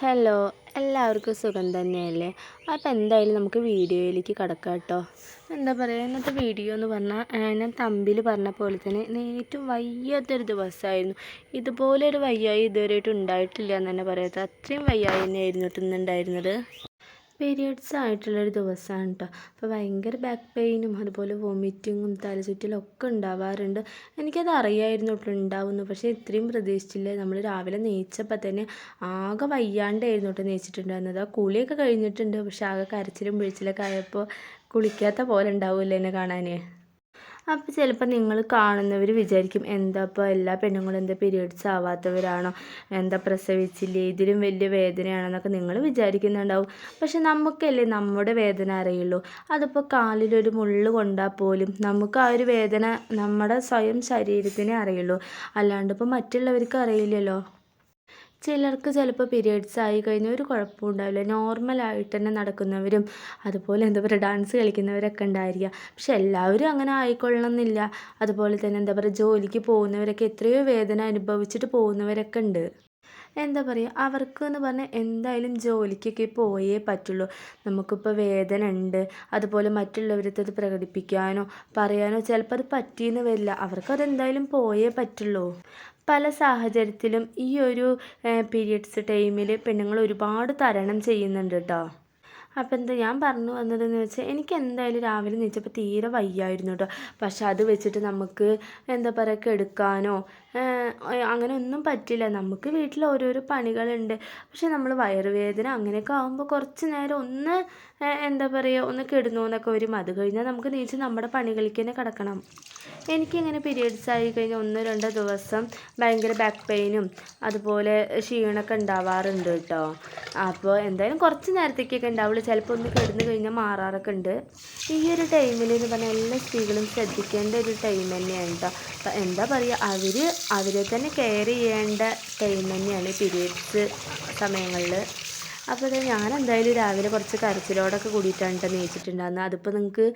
Hello എല്ലാവർക്കും സുഖം തന്നെയല്ലേ? അപ്പോൾ എന്തായാലും നമുക്ക് വീഡിയോയിലേക്ക് കിടക്കാം കേട്ടോ. എന്താ പറയുക ഇന്നത്തെ വീഡിയോ എന്ന് പറഞ്ഞാൽ ഞാൻ തമ്പിൽ പറഞ്ഞ പോലെ തന്നെ ഏറ്റവും വയ്യാത്തൊരു ദിവസമായിരുന്നു ഇതുപോലൊരു വയ്യായി ഇതുവരെയായിട്ട് ഉണ്ടായിട്ടില്ല എന്ന് തന്നെ പറയാത്ത അത്രയും വയ്യായി തന്നെയായിരുന്നു ഇന്നുണ്ടായിരുന്നത്. പീരിയഡ്സ് ആയിട്ടുള്ളൊരു ദിവസമാണ് കേട്ടോ അപ്പോൾ ഭയങ്കര ബാക്ക് പെയിനും അതുപോലെ വൊമിറ്റിങ്ങും തലചുറ്റലും ഒക്കെ ഉണ്ടാവാറുണ്ട്. എനിക്കത് അറിയായിരുന്നു കേട്ടോ ഉണ്ടാവുന്നു. പക്ഷേ ഇത്രയും പ്രതീക്ഷിച്ചില്ല. നമ്മൾ രാവിലെ നെയ്ച്ചപ്പോൾ തന്നെ ആകെ വയ്യാണ്ടായിരുന്നു കേട്ടോ നെയ്ച്ചിട്ടുണ്ടായിരുന്നത് ആ കുളിയൊക്കെ കഴിഞ്ഞിട്ടുണ്ട്. പക്ഷേ ആകെ കരച്ചിലും പിഴിച്ചിലൊക്കെ ആയപ്പോൾ കുളിക്കാത്ത പോലെ ഉണ്ടാവില്ല എന്നെ കാണാൻ അപ്പോൾ ചിലപ്പോൾ നിങ്ങൾ കാണുന്നവർ വിചാരിക്കും എന്താ ഇപ്പോൾ എല്ലാ പെണ്ണുങ്ങളും എന്താ പീരിയഡ്സ് ആവാത്തവരാണോ എന്താ പ്രസവിച്ചില്ല ഇതിലും വലിയ വേദനയാണെന്നൊക്കെ നിങ്ങൾ വിചാരിക്കുന്നുണ്ടാവും. പക്ഷെ നമുക്കല്ലേ നമ്മുടെ വേദന അറിയുള്ളൂ. അതിപ്പോൾ കാലിലൊരു മുള്ള് കൊണ്ടാൽ പോലും നമുക്ക് ആ ഒരു വേദന നമ്മുടെ സ്വയം ശരീരത്തിനെ അറിയുള്ളൂ. അല്ലാണ്ട് ഇപ്പോൾ മറ്റുള്ളവർക്ക് അറിയില്ലല്ലോ. ചിലർക്ക് ചിലപ്പോൾ പീരിയഡ്സ് ആയി കഴിഞ്ഞാൽ ഒരു കുഴപ്പവും ഉണ്ടാവില്ല. നോർമലായിട്ട് തന്നെ നടക്കുന്നവരും അതുപോലെ എന്താ പറയുക ഡാൻസ് കളിക്കുന്നവരൊക്കെ ഉണ്ടായിരിക്കുക പക്ഷെ എല്ലാവരും അങ്ങനെ ആയിക്കൊള്ളണമെന്നില്ല. അതുപോലെ തന്നെ എന്താ പറയുക ജോലിക്ക് പോകുന്നവരൊക്കെ എത്രയോ വേദന അനുഭവിച്ചിട്ട് പോകുന്നവരൊക്കെ ഉണ്ട്. എന്താ പറയുക അവർക്ക് എന്ന് പറഞ്ഞാൽ എന്തായാലും ജോലിക്കൊക്കെ പോയേ പറ്റുള്ളൂ. നമുക്കിപ്പോൾ വേദന ഉണ്ട്. അതുപോലെ മറ്റുള്ളവരത്തെ അത് പ്രകടിപ്പിക്കാനോ പറയാനോ ചിലപ്പോൾ അത് പറ്റിയെന്ന് വരില്ല. അവർക്ക് എന്തായാലും പോയേ പറ്റുള്ളൂ. പല സാഹചര്യത്തിലും ഈ ഒരു പീരിയഡ്സ് ടൈമിൽ പെണ്ണുങ്ങൾ ഒരുപാട് തരണം ചെയ്യുന്നുണ്ട് കേട്ടോ അപ്പോൾ എന്താ ഞാൻ പറഞ്ഞു വന്നതെന്ന് വെച്ചാൽ എനിക്ക് എന്തായാലും രാവിലെ നീച്ചപ്പോൾ തീരെ വയ്യായിരുന്നു കേട്ടോ പക്ഷെ അത് വെച്ചിട്ട് നമുക്ക് എന്താ പറയുക കെടുക്കാനോ അങ്ങനെ ഒന്നും പറ്റില്ല. നമുക്ക് വീട്ടിൽ ഓരോരോ പണികളുണ്ട്. പക്ഷെ നമ്മൾ വയറുവേദന അങ്ങനെയൊക്കെ ആകുമ്പോൾ കുറച്ച് നേരം ഒന്ന് എന്താ പറയുക ഒന്ന് കിടന്നു എന്നൊക്കെ വരും അത് കഴിഞ്ഞാൽ നമുക്ക് നീച്ച് നമ്മുടെ പണികളിലേക്ക് തന്നെ കിടക്കണം. എനിക്കിങ്ങനെ പീരിയഡ്സ് ആയി കഴിഞ്ഞാൽ ഒന്ന് രണ്ടോ ദിവസം ഭയങ്കര ബാക്ക് പെയിനും അതുപോലെ ക്ഷീണമൊക്കെ ഉണ്ടാവാറുണ്ട് കേട്ടോ. അപ്പോൾ എന്തായാലും കുറച്ച് നേരത്തേക്കൊക്കെ ഉണ്ടാവുള്ളൂ. ചിലപ്പോൾ ഒന്ന് കിടന്നു കഴിഞ്ഞാൽ മാറാറൊക്കെ ഉണ്ട്. ഈ ഒരു ടൈമിൽ എന്ന് പറഞ്ഞാൽ എല്ലാ സ്ത്രീകളും ശ്രദ്ധിക്കേണ്ട ഒരു ടൈം തന്നെയാണ് കേട്ടോ. എന്താ പറയുക അവർ അവരെ തന്നെ കെയർ ചെയ്യേണ്ട ടൈം തന്നെയാണ് പീരിയഡ്സ് സമയങ്ങളിൽ അപ്പോൾ ഞാൻ എന്തായാലും രാവിലെ കുറച്ച് കരച്ചിലോടൊക്കെ കൂടിയിട്ടാണ് കേട്ടോ നീച്ചിട്ടുണ്ടായിരുന്നത്. അതിപ്പോൾ നിങ്ങൾക്ക്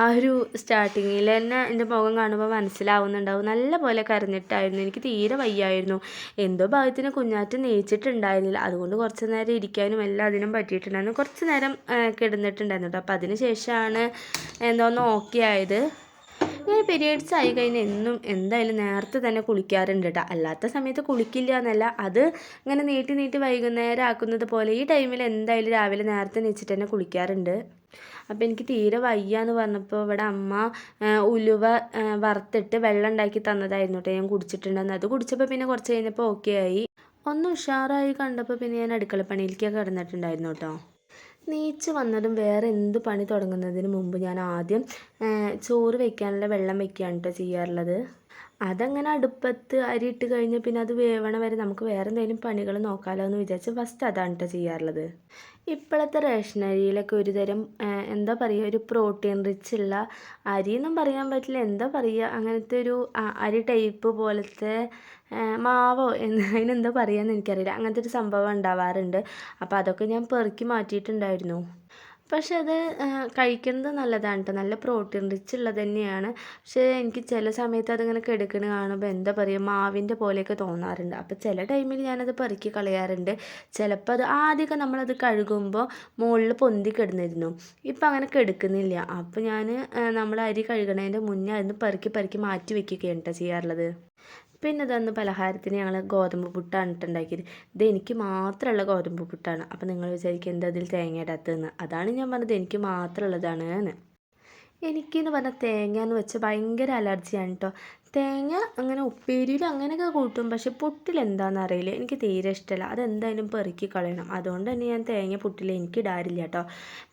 ആ ഒരു സ്റ്റാർട്ടിങ്ങിൽ തന്നെ എന്റെ മുഖം കാണുമ്പോൾ മനസ്സിലാവുന്നുണ്ടാവും. നല്ല പോലെ കരഞ്ഞിട്ടായിരുന്നു. എനിക്ക് തീരെ വയ്യായിരുന്നു. എന്തോ ഭാഗത്തിന് കുഞ്ഞാറ്റ് നീച്ചിട്ടുണ്ടായിരുന്നില്ല. അതുകൊണ്ട് കുറച്ച് നേരം ഇരിക്കാനും എല്ലാം അതിനും പറ്റിയിട്ടുണ്ടായിരുന്നു. കുറച്ച് നേരം കിടന്നിട്ടുണ്ടായിരുന്നു കേട്ടോ അപ്പോൾ അതിന് ശേഷമാണ് എന്തോന്ന് ഓക്കെ ഇങ്ങനെ പീരീഡ്സ് ആയി കഴിഞ്ഞാൽ എന്നും എന്തായാലും നേരത്തെ തന്നെ കുളിക്കാറുണ്ട് കേട്ടോ അല്ലാത്ത സമയത്ത് കുളിക്കില്ല എന്നല്ല. അത് ഇങ്ങനെ നീട്ടി നീട്ടി വൈകുന്നേരം ആക്കുന്നത് പോലെ ഈ ടൈമിൽ എന്തായാലും രാവിലെ നേരത്തെ നീച്ചിട്ട് തന്നെ കുളിക്കാറുണ്ട്. അപ്പോൾ എനിക്ക് തീരെ വയ്യ എന്ന് പറഞ്ഞപ്പോൾ ഇവിടെ അമ്മ ഉലുവ വറുത്തിട്ട് വെള്ളം ഉണ്ടാക്കി തന്നതായിരുന്നു കേട്ടോ ഞാൻ കുടിച്ചിട്ടുണ്ടെന്ന് അത് കുടിച്ചപ്പോൾ പിന്നെ കുറച്ച് കഴിഞ്ഞപ്പോൾ ഓക്കെ ആയി. ഒന്ന് ഉഷാറായി കണ്ടപ്പോൾ പിന്നെ ഞാൻ അടുക്കളപ്പണിയിലേക്ക് കിടന്നിട്ടുണ്ടായിരുന്നു കേട്ടോ നീച്ച് വന്നതും വേറെ എന്ത് പണി തുടങ്ങുന്നതിന് മുമ്പ് ഞാൻ ആദ്യം ചോറ് വെക്കാനുള്ള വെള്ളം വെക്കുകയാണ് കേട്ടോ ചെയ്യാറുള്ളത്. അതങ്ങനെ അടുപ്പത്ത് അരി ഇട്ട് കഴിഞ്ഞ് പിന്നെ അത് വേവണ വരെ നമുക്ക് വേറെ എന്തെങ്കിലും പണികൾ നോക്കാമല്ലോ എന്ന് വിചാരിച്ച് ഫസ്റ്റ് അതാണ് കേട്ടോ ചെയ്യാറുള്ളത്. ഇപ്പോഴത്തെ റേഷൻ അരിയിലൊക്കെ ഒരു തരം എന്താ പറയുക ഒരു പ്രോട്ടീൻ റിച്ച് ഉള്ള അരി എന്നും പറയാൻ പറ്റില്ല. എന്താ പറയുക അങ്ങനത്തെ ഒരു അരി ടൈപ്പ് പോലത്തെ മാവോ എന്ന് അതിനെന്താ പറയുക എന്ന് എനിക്കറിയില്ല. അങ്ങനത്തെ ഒരു സംഭവം ഉണ്ടാവാറുണ്ട്. അപ്പോൾ അതൊക്കെ ഞാൻ പെറുക്കി മാറ്റിയിട്ടുണ്ടായിരുന്നു. പക്ഷെ അത് കഴിക്കുന്നത് നല്ലതാണ് കേട്ടോ നല്ല പ്രോട്ടീൻ റിച്ച് ഉള്ളത് തന്നെയാണ്. പക്ഷേ എനിക്ക് ചില സമയത്ത് അതിങ്ങനെ കിടക്കണ കാണുമ്പോൾ എന്താ പറയുക മാവിന്റെ പോലെയൊക്കെ തോന്നാറുണ്ട്. അപ്പോൾ ചില ടൈമിൽ ഞാനത് പെറുക്കി കളയാറുണ്ട്. ചിലപ്പോൾ അത് ആദ്യമൊക്കെ നമ്മളത് കഴുകുമ്പോൾ മുകളിൽ പൊന്തി കിടന്നിരുന്നു. ഇപ്പം അങ്ങനെ കിടക്കുന്നില്ല. അപ്പോൾ ഞാൻ നമ്മൾ അരി കഴുകണതിന്റെ മുന്നേ അതിന് പെറുക്കി പെറുക്കി മാറ്റി വയ്ക്കുകയാണ് കേട്ടോ ചെയ്യാറുള്ളത്. പിന്നെ ഇതന്ന് പലഹാരത്തിന് ഞങ്ങൾ ഗോതമ്പ് പുട്ടാണ് ഉണ്ടാക്കിയത് ഇത് എനിക്ക് മാത്രമുള്ള ഗോതമ്പ് പുട്ടാണ്. അപ്പോൾ നിങ്ങൾ വിചാരിക്കും എന്താ അതിൽ തേങ്ങ ഇടാത്തതെന്ന്. അതാണ് ഞാൻ പറഞ്ഞത്. എനിക്ക് മാത്രമുള്ളതാണ് എന്ന്. എനിക്കെന്ന് പറഞ്ഞാൽ തേങ്ങ എന്ന് വെച്ചാൽ ഭയങ്കര അലർജിയാണ് കേട്ടോ തേങ്ങ അങ്ങനെ ഉപ്പേരിയിൽ അങ്ങനെയൊക്കെ കൂട്ടും. പക്ഷെ പുട്ടിൽ എന്താണെന്ന് അറിയില്ല. എനിക്ക് തീരെ ഇഷ്ടമല്ല അതെന്തായാലും പെറുക്കി കളയണം. അതുകൊണ്ട് തന്നെ ഞാൻ തേങ്ങ പുട്ടിൽ എനിക്ക് ഇടാറില്ല കേട്ടോ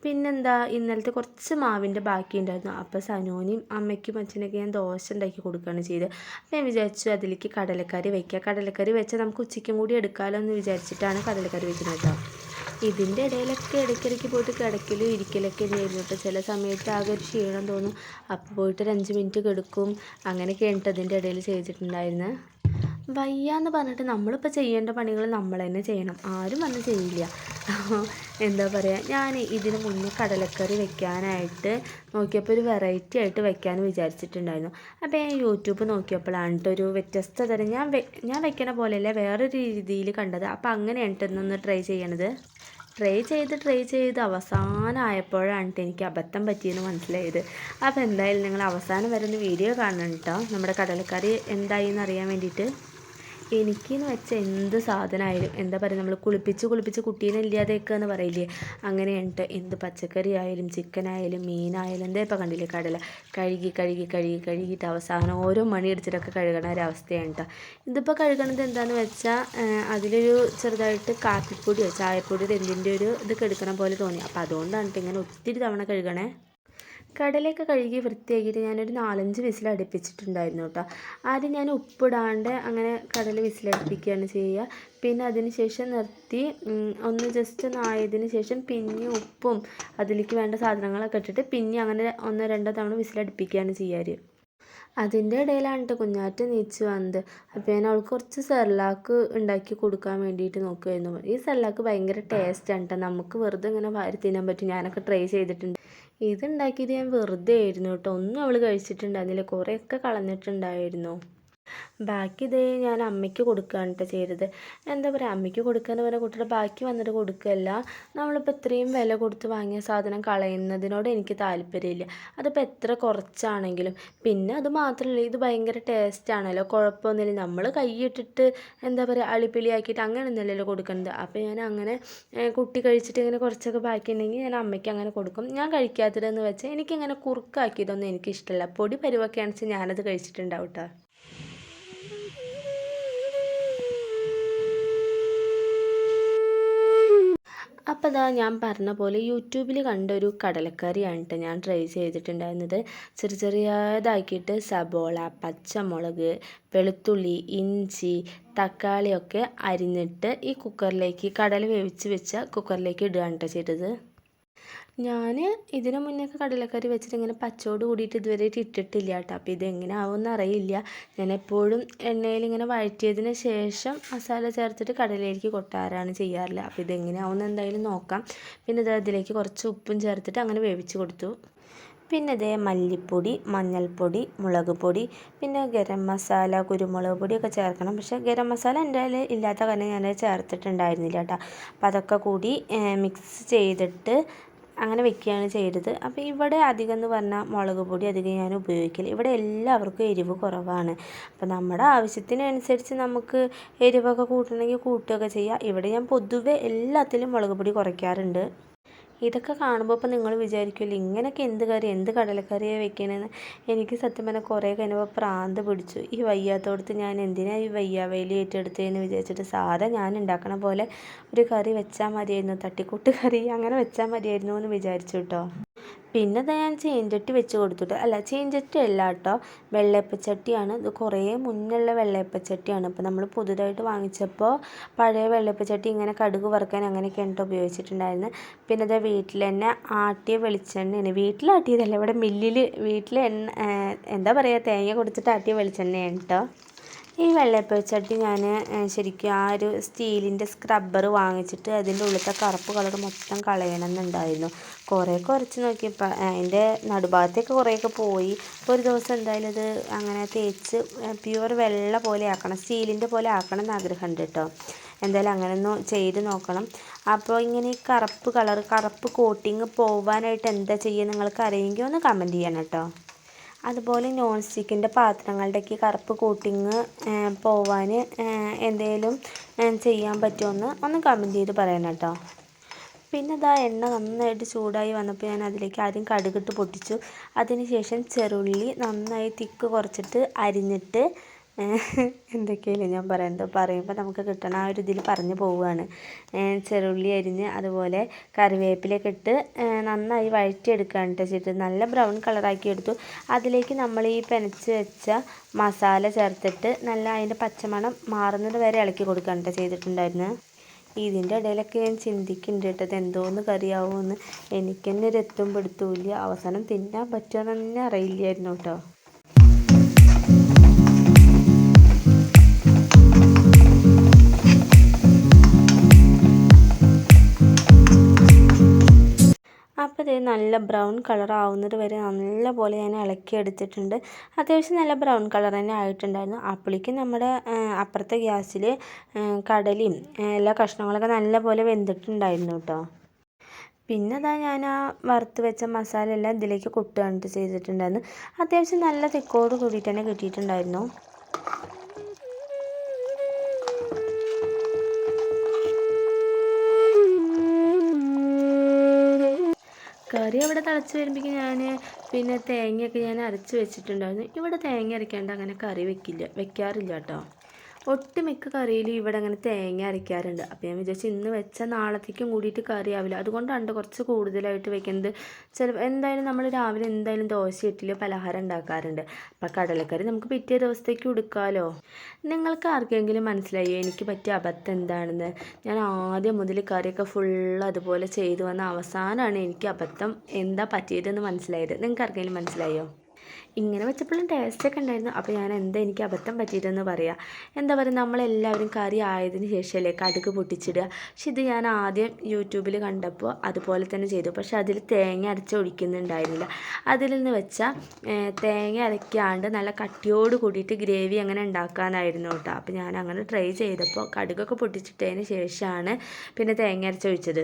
പിന്നെന്താ ഇന്നലത്തെ കുറച്ച് മാവിന്റെ ബാക്കി ഉണ്ടായിരുന്നു അപ്പോൾ സനോനിയും അമ്മയ്ക്കും അച്ഛനൊക്കെ ഞാൻ ദോശ ഉണ്ടാക്കി കൊടുക്കുകയാണ് ചെയ്തത്. അപ്പോൾ ഞാൻ വിചാരിച്ചു അതിലേക്ക് കടലക്കറി വയ്ക്കുക കടലക്കറി വെച്ചാൽ നമുക്ക് ഉച്ചയ്ക്കും കൂടി എടുക്കാമല്ലോ എന്ന് വിചാരിച്ചിട്ടാണ് കടലക്കറി വെക്കുന്നത് കേട്ടോ ഇതിന്റെ ഇടയിലൊക്കെ ഇടയ്ക്കിടയ്ക്ക് പോയിട്ട് കിടക്കലും ഇരിക്കലൊക്കെ ചെയ്യുന്നു കേട്ടോ. ചില സമയത്ത് ആകെ ഒരു ക്ഷീണം തോന്നും. അപ്പോൾ പോയിട്ട് ഒരു അഞ്ച് മിനിറ്റ് കിടക്കും. അങ്ങനെയൊക്കെയാണ് കേട്ടോ ഇതിന്റെ ഇടയിൽ ചെയ്തിട്ടുണ്ടായിരുന്നത് വയ്യാന്ന് പറഞ്ഞിട്ട് നമ്മളിപ്പോൾ ചെയ്യേണ്ട പണികൾ നമ്മൾ തന്നെ ചെയ്യണം. ആരും വന്ന് ചെയ്യില്ല. എന്താ പറയുക ഞാൻ ഇതിന് മുന്നേ കടലക്കറി വെക്കാനായിട്ട് നോക്കിയപ്പോൾ ഒരു വെറൈറ്റി ആയിട്ട് വെക്കാൻ വിചാരിച്ചിട്ടുണ്ടായിരുന്നു. അപ്പോൾ ഞാൻ യൂട്യൂബ് നോക്കിയപ്പോഴാണ് ഒരു വ്യത്യസ്ത തരം. ഞാൻ ഞാൻ വെക്കണ പോലെയല്ല വേറൊരു രീതിയിൽ കണ്ടത്. അപ്പോൾ അങ്ങനെയാണ് കേട്ടോ ഇന്നൊന്ന് ട്രൈ ചെയ്യണത്. ട്രൈ ചെയ്ത് ട്രൈ ചെയ്ത് അവസാനമായപ്പോഴാണ് എനിക്ക് അബദ്ധം പറ്റിയെന്ന് മനസ്സിലായത്. അപ്പോൾ എന്തായാലും നിങ്ങൾ അവസാനം വരുന്ന വീഡിയോ കാണണം കേട്ടോ നമ്മുടെ കടലക്കറി എന്തായി എന്ന് അറിയാൻ വേണ്ടിയിട്ട്. എനിക്കെന്ന് വെച്ചാൽ എന്ത് സാധനമായാലും എന്താ പറയുക നമ്മൾ കുളിപ്പിച്ച് കുളിപ്പിച്ച് കുട്ടീനെ ഇല്ലാതെയൊക്കെ എന്ന് പറയില്ലേ? അങ്ങനെയാണ് ഉണ്ട് എന്ത് പച്ചക്കറി ആയാലും ചിക്കനായാലും മീനായാലും എന്താ ഇപ്പോൾ കണ്ടില്ലേ കടല? കഴുകി കഴുകി കഴുകി കഴുകിയിട്ട് അവസാനം ഓരോ മണി അടിച്ചിട്ടൊക്കെ കഴുകണ ഒരവസ്ഥയാണ് കേട്ടോ ഇതിപ്പോൾ കഴുകണത് എന്താണെന്ന് വെച്ചാൽ അതിലൊരു ചെറുതായിട്ട് കാപ്പിപ്പൊടിയോ ചായപ്പൊടിയോ എന്തിന്റെ ഒരു ഇത് കെടുക്കണ പോലെ തോന്നി. അപ്പോൾ അതുകൊണ്ടാണ് കേട്ടോ ഇങ്ങനെ ഒത്തിരി തവണ കഴുകണേ. കടലയൊക്കെ കഴുകി വൃത്തിയാക്കിയിട്ട് ഞാനൊരു നാലഞ്ച് വിസിൽ അടുപ്പിച്ചിട്ടുണ്ടായിരുന്നു കേട്ടോ. ആദ്യം ഞാൻ ഉപ്പിടാണ്ട് അങ്ങനെ കടല വിസിലടുപ്പിക്കുകയാണ് ചെയ്യുക. പിന്നെ അതിന് ശേഷം നിർത്തി ഒന്ന് ജസ്റ്റ് ഒന്ന് ആയതിന് ശേഷം പിന്നെ ഉപ്പും അതിലേക്ക് വേണ്ട സാധനങ്ങളൊക്കെ ഇട്ടിട്ട് പിന്നെ അങ്ങനെ ഒന്നോ രണ്ടോ തവണ വിസിലടുപ്പിക്കുകയാണ് ചെയ്യാറ്. അതിന്റെ ഇടയിലാണ് കേട്ടോ കുഞ്ഞാറ്റ നീച്ച് വന്നത്. അപ്പോൾ ഞാൻ അവൾക്ക് കുറച്ച് സെർലാക്ക് ഉണ്ടാക്കി കൊടുക്കാൻ വേണ്ടിയിട്ട് നോക്കുമായിരുന്നു ഈ സെർലാക്ക് ഭയങ്കര ടേസ്റ്റാണ് കേട്ടോ നമുക്ക് വെറുതെ ഇങ്ങനെ വാരി തിന്നാൻ പറ്റും. ഞാനൊക്കെ ട്രൈ ചെയ്തിട്ടുണ്ട്. ഇത് ഉണ്ടാക്കിയത് ഞാൻ വെറുതെ ആയിരുന്നു കേട്ടോ. ഒന്നും അവൾ കഴിച്ചിട്ടുണ്ടായിരുന്നില്ല. കുറേയൊക്കെ കളഞ്ഞിട്ടുണ്ടായിരുന്നു. ബാക്കി ഇതേ ഞാൻ അമ്മയ്ക്ക് കൊടുക്കുകയാണ് കേട്ടോ ചെയ്തത്. എന്താ പറയുക അമ്മയ്ക്ക് കൊടുക്കാന്ന് പറഞ്ഞാൽ കുട്ടിയുടെ ബാക്കി വന്നിട്ട് കൊടുക്കുകയല്ല. നമ്മളിപ്പോൾ ഇത്രയും വില കൊടുത്ത് വാങ്ങിയ സാധനം കളയുന്നതിനോട് എനിക്ക് താല്പര്യമില്ല. അതിപ്പോൾ എത്ര കുറച്ചാണെങ്കിലും. പിന്നെ അത് മാത്രമല്ല ഇത് ഭയങ്കര ടേസ്റ്റ് ആണല്ലോ. കുഴപ്പമൊന്നുമില്ല. നമ്മൾ കൈയിട്ടിട്ട് എന്താ പറയുക അളിപ്പിളിയാക്കിയിട്ട് അങ്ങനെയൊന്നുമല്ലല്ലോ കൊടുക്കുന്നത്. അപ്പോൾ ഞാൻ അങ്ങനെ കുട്ടി കഴിച്ചിട്ട് ഇങ്ങനെ കുറച്ചൊക്കെ ബാക്കി ഉണ്ടെങ്കിൽ ഞാൻ അമ്മയ്ക്ക് അങ്ങനെ കൊടുക്കും. ഞാൻ കഴിക്കാത്തതെന്ന് വെച്ചാൽ എനിക്കിങ്ങനെ കുറുക്കാക്കിയതൊന്നും എനിക്കിഷ്ടമല്ല. പൊടി പരുവൊക്കെയാണെന്ന് വെച്ചാൽ ഞാനത് കഴിച്ചിട്ടുണ്ടാവും കേട്ടോ അപ്പോൾ ഇതാ ഞാൻ പറഞ്ഞ പോലെ യൂട്യൂബിൽ കണ്ട ഒരു കടലക്കറിയാണ് കേട്ടോ ഞാൻ ട്രൈ ചെയ്തിട്ടുണ്ടായിരുന്നത്. ചെറിയ ചെറിയതാക്കിയിട്ട് സബോള പച്ചമുളക് വെളുത്തുള്ളി ഇഞ്ചി തക്കാളിയൊക്കെ അരിഞ്ഞിട്ട് ഈ കുക്കറിലേക്ക് കടല വേവിച്ച് വെച്ച കുക്കറിലേക്ക് ഇടുകയാണ് കേട്ടോ ചെയ്തത്. ഞാൻ ഇതിന് മുന്നേ കടലക്കറി വെച്ചിട്ട് ഇങ്ങനെ പച്ചോട് കൂടിയിട്ട് ഇതുവരെ ഇട്ടിട്ടില്ല കേട്ടോ. അപ്പോൾ ഇത് എങ്ങനെ ആവുമെന്ന് അറിയില്ല. ഞാൻ എപ്പോഴും എണ്ണയിൽ ഇങ്ങനെ വഴറ്റിയതിന് ശേഷം മസാല ചേർത്തിട്ട് കടലയിലേക്ക് കൊട്ടാറാണ് ചെയ്യാറില്ല. അപ്പോൾ ഇത് എങ്ങനെ ആവുമെന്ന് എന്തായാലും നോക്കാം. പിന്നെ ഇത് അതിലേക്ക് കുറച്ച് ഉപ്പും ചേർത്തിട്ട് അങ്ങനെ വേവിച്ച് കൊടുത്തു. പിന്നെ ഇതേ മല്ലിപ്പൊടി മഞ്ഞൾപ്പൊടി മുളക് പൊടി പിന്നെ ഗരം മസാല കുരുമുളക് പൊടിയൊക്കെ ചേർക്കണം. പക്ഷേ ഗരം മസാല എന്റെ കയ്യിൽ ഇല്ലാത്ത കാരണം ഞാൻ ചേർത്തിട്ടുണ്ടായിരുന്നില്ല കേട്ടോ. അപ്പോൾ അതൊക്കെ കൂടി മിക്സ് ചെയ്തിട്ട് അങ്ങനെ വെക്കുകയാണ് ചെയ്തത്. അപ്പോൾ ഇവിടെ അധികം എന്ന് പറഞ്ഞാൽ മുളക് പൊടി അധികം ഞാൻ ഉപയോഗിക്കില്ല. ഇവിടെ എല്ലാവർക്കും എരിവ് കുറവാണ്. അപ്പോൾ നമ്മുടെ ആവശ്യത്തിനനുസരിച്ച് നമുക്ക് എരിവൊക്കെ കൂട്ടണമെങ്കിൽ കൂട്ടുകയൊക്കെ ചെയ്യാം. ഇവിടെ ഞാൻ പൊതുവെ എല്ലാത്തിലും മുളക് പൊടി കുറയ്ക്കാറുണ്ട്. ഇതൊക്കെ കാണുമ്പോൾ ഇപ്പം നിങ്ങൾ വിചാരിക്കുമല്ലോ ഇങ്ങനെയൊക്കെ എന്ത് കറി എന്ത് കടലക്കറിയാണ് വെക്കണതെന്ന് എനിക്ക് സത്യം പറഞ്ഞാൽ കുറേ കഴിഞ്ഞപ്പോൾ പ്രാന്ത് പിടിച്ചു. ഈ വയ്യാത്തോടത്ത് ഞാൻ എന്തിനാണ് ഈ വയ്യാവേലി ഏറ്റെടുത്തതെന്ന് വിചാരിച്ചിട്ട് സാധാ ഞാൻ ഉണ്ടാക്കണ പോലെ ഒരു കറി വെച്ചാൽ മതിയായിരുന്നു തട്ടിക്കൂട്ട് കറി അങ്ങനെ വെച്ചാൽ മതിയായിരുന്നു എന്ന് വിചാരിച്ചു കേട്ടോ പിന്നെ അത് ഞാൻ ചേഞ്ചട്ടി വെച്ച് കൊടുത്തിട്ട് അല്ല ചേഞ്ചട്ടി അല്ല കേട്ടോ വെള്ളയപ്പച്ചട്ടിയാണ്. ഇത് കുറേ മുന്നുള്ള വെള്ളയപ്പച്ചട്ടിയാണ്. അപ്പോൾ നമ്മൾ പുതുതായിട്ട് വാങ്ങിച്ചപ്പോൾ പഴയ വെള്ളയപ്പച്ചട്ടി ഇങ്ങനെ കടുക് വറുക്കാൻ അങ്ങനെയൊക്കെയാണ് കേട്ടോ ഉപയോഗിച്ചിട്ടുണ്ടായിരുന്നത് പിന്നെ ഇത് വീട്ടിൽ തന്നെ ആട്ടിയ വെളിച്ചെണ്ണയാണ്. വീട്ടിലാട്ടിയതല്ല ഇവിടെ മില്ലിൽ വീട്ടിൽ എണ്ണ എന്താ പറയുക തേങ്ങ കൊടുത്തിട്ട് ആട്ടിയ വെളിച്ചെണ്ണയാണ് കേട്ടോ ഈ വെള്ളയപ്പച്ചട്ടി ഞാൻ ശരിക്കും ആ ഒരു സ്റ്റീലിന്റെ സ്ക്രബ്ബർ വാങ്ങിച്ചിട്ട് അതിന്റെ ഉള്ളിലത്തെ കറുപ്പ് കളർ മൊത്തം കളയണമെന്നുണ്ടായിരുന്നു. കുറേ കുറച്ച് നോക്കിയപ്പോൾ അതിന്റെ നടുഭാഗത്തേക്ക് കുറേയൊക്കെ പോയി. അപ്പോൾ ഒരു ദിവസം എന്തായാലും ഇത് അങ്ങനെ തേച്ച് പ്യുവർ വെള്ള പോലെ ആക്കണം സ്റ്റീലിന്റെ പോലെ ആക്കണം എന്ന് ആഗ്രഹമുണ്ട് കേട്ടോ. എന്തായാലും അങ്ങനെ ഒന്ന് ചെയ്ത് നോക്കണം. അപ്പോൾ ഇങ്ങനെ ഈ കറുപ്പ് കളർ കറുപ്പ് കോട്ടിങ് പോവാനായിട്ട് എന്താ ചെയ്യുക നിങ്ങൾക്ക് അറിയെങ്കിൽ ഒന്ന് കമന്റ് ചെയ്യണം കേട്ടോ. അതുപോലെ നോൺ സ്റ്റിക്കിന്റെ പാത്രങ്ങളുടെയൊക്കെ കറുപ്പ് കോട്ടിങ് പോവാൻ എന്തെങ്കിലും ചെയ്യാൻ പറ്റുമെന്ന് ഒന്ന് കമന്റ് ചെയ്ത് പറയണം കേട്ടോ. പിന്നെ ഇതാ എണ്ണ നന്നായിട്ട് ചൂടായി വന്നപ്പോൾ ഞാൻ അതിലേക്ക് ആദ്യം കടുകിട്ട് പൊട്ടിച്ചു. അതിന് ശേഷം ചെറുള്ളി നന്നായി തിക്ക് കുറച്ചിട്ട് അരിഞ്ഞിട്ട് എന്തൊക്കെയല്ലേ ഞാൻ പറയുന്നത് പറയുമ്പോൾ നമുക്ക് കിട്ടണ ആ ഒരു ഇതിൽ പറഞ്ഞു പോവുകയാണ് ചെറുള്ളി അരിഞ്ഞ് അതുപോലെ കറിവേപ്പിലൊക്കെ ഇട്ട് നന്നായി വഴറ്റിയെടുക്കുകയാണ് കേട്ടോ നല്ല ബ്രൗൺ കളറാക്കി എടുത്തു. അതിലേക്ക് നമ്മൾ ഈ പെനച്ച് വെച്ച മസാല ചേർത്തിട്ട് നല്ല അതിന്റെ പച്ചമണം മാറുന്നത് വരെ ഇളക്കി കൊടുക്കുകയാണ് കേട്ടോ ചെയ്തിട്ടുണ്ടായിരുന്നത് ഇതിന്റെ ഇടയിലൊക്കെ ഞാൻ ചിന്തിക്കുന്നുണ്ട് കേട്ടോ ഇത് എന്തോന്ന് കറിയാവുമെന്ന് എനിക്കെന്നെ ഒരു എത്തും പിടുത്തമില്ല അവസാനം തിന്നാൻ പറ്റുമോ എന്നെ അറിയില്ലായിരുന്നു കേട്ടോ നല്ല ബ്രൗൺ കളർ ആവുന്നത് വരെ നല്ല പോലെ ഞാൻ ഇളക്കി എടുത്തിട്ടുണ്ട്. അത്യാവശ്യം നല്ല ബ്രൗൺ കളർ തന്നെ ആയിട്ടുണ്ടായിരുന്നു. അപ്പോഴേക്കും നമ്മുടെ അപ്പുറത്തെ ഗ്യാസിൽ കടലയും എല്ലാ കഷ്ണങ്ങളൊക്കെ നല്ല പോലെ വെന്തിട്ടുണ്ടായിരുന്നു കേട്ടോ. പിന്നെ അതാ ഞാൻ ആ വറുത്ത് വെച്ച മസാല എല്ലാം ഇതിലേക്ക് കൊട്ടുകയാണ് ചെയ്തിട്ടുണ്ടായിരുന്നു അത്യാവശ്യം നല്ല തിക്കോട് കൂടിയിട്ട് തന്നെ കിട്ടിയിട്ടുണ്ടായിരുന്നു. കറി അവിടെ തിളച്ച് വരുമ്പോഴേക്കും ഞാൻ പിന്നെ തേങ്ങയൊക്കെ ഞാൻ അരച്ച് വെച്ചിട്ടുണ്ടായിരുന്നു. ഇവിടെ തേങ്ങ അരയ്ക്കാണ്ട് അങ്ങനെ കറി വെക്കില്ല വെക്കാറില്ല കേട്ടോ. ഒട്ടുമിക്ക കറിയിലും ഇവിടെ അങ്ങനെ തേങ്ങ അരയ്ക്കാറുണ്ട് അപ്പോൾ ഞാൻ വിചാരിച്ചു ഇന്ന് വെച്ച നാളത്തേക്കും കൂടിയിട്ട് കറി ആവില്ല അതുകൊണ്ടാണ് കുറച്ച് കൂടുതലായിട്ട് വെക്കുന്നത്. ചില എന്തായാലും നമ്മൾ രാവിലെ എന്തായാലും ദോശ ഇട്ടില്ല പലഹാരം ഉണ്ടാക്കാറുണ്ട്. അപ്പോൾ കടലക്കറി നമുക്ക് പിറ്റേ ദിവസത്തേക്ക് കൊടുക്കാമല്ലോ നിങ്ങൾക്ക് ആർക്കെങ്കിലും മനസ്സിലായോ? എനിക്ക് പറ്റിയ അബദ്ധം എന്താണെന്ന്? ഞാൻ ആദ്യം മുതൽ കറിയൊക്കെ ഫുൾ അതുപോലെ ചെയ്തു വന്ന അവസാനമാണ് എനിക്ക് അബദ്ധം എന്താ പറ്റിയതെന്ന് മനസ്സിലായത്. നിങ്ങൾക്ക് ആർക്കെങ്കിലും മനസ്സിലായോ? ഇങ്ങനെ വെച്ചപ്പോഴും ടേസ്റ്റൊക്കെ ഉണ്ടായിരുന്നു. അപ്പോൾ ഞാൻ എന്താ എനിക്ക് അബദ്ധം പറ്റിയിട്ടെന്ന് പറയാം. എന്താ പറയുക നമ്മളെല്ലാവരും കറി ആയതിന് ശേഷമല്ലേ കടുക് പൊട്ടിച്ചിടുക. പക്ഷെ ഇത് ഞാൻ ആദ്യം യൂട്യൂബിൽ കണ്ടപ്പോൾ അതുപോലെ തന്നെ ചെയ്തു. പക്ഷെ അതിൽ തേങ്ങ അരച്ച് ഒഴിക്കുന്നുണ്ടായിരുന്നില്ല. അതിൽ നിന്ന് വെച്ചാൽ തേങ്ങ അരയ്ക്കാണ്ട് നല്ല കട്ടിയോട് കൂടിയിട്ട് ഗ്രേവി അങ്ങനെ ഉണ്ടാക്കാനായിരുന്നു കേട്ടോ. അപ്പോൾ ഞാൻ അങ്ങനെ ട്രൈ ചെയ്തപ്പോൾ കടുകൊക്കെ പൊട്ടിച്ചിട്ടതിന് ശേഷമാണ് പിന്നെ തേങ്ങ അരച്ചൊഴിച്ചത്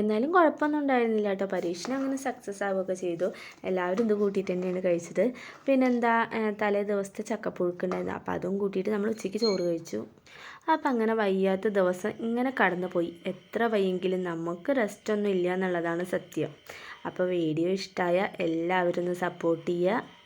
എന്നാലും കുഴപ്പമൊന്നും ഉണ്ടായിരുന്നില്ല കേട്ടോ. പരീക്ഷണം അങ്ങനെ സക്സസ് ആവുകയൊക്കെ ചെയ്തു. എല്ലാവരും ഇത് കൂട്ടിയിട്ട് തന്നെയാണ് കഴിച്ചത്. പിന്നെന്താ തലേ ദിവസത്തെ ചക്കപ്പുഴുക്ക് ഉണ്ടായിരുന്നു. അപ്പോൾ അതും കൂട്ടിയിട്ട് നമ്മൾ ഉച്ചയ്ക്ക് ചോറ് കഴിച്ചു. അപ്പം അങ്ങനെ വയ്യാത്ത ദിവസം ഇങ്ങനെ കടന്നു പോയി എത്ര വയ്യെങ്കിലും നമുക്ക് റെസ്റ്റൊന്നും ഇല്ല എന്നുള്ളതാണ് സത്യം. അപ്പോൾ വീഡിയോ ഇഷ്ടമായ എല്ലാവരും ഒന്ന് സപ്പോർട്ട് ചെയ്യുക.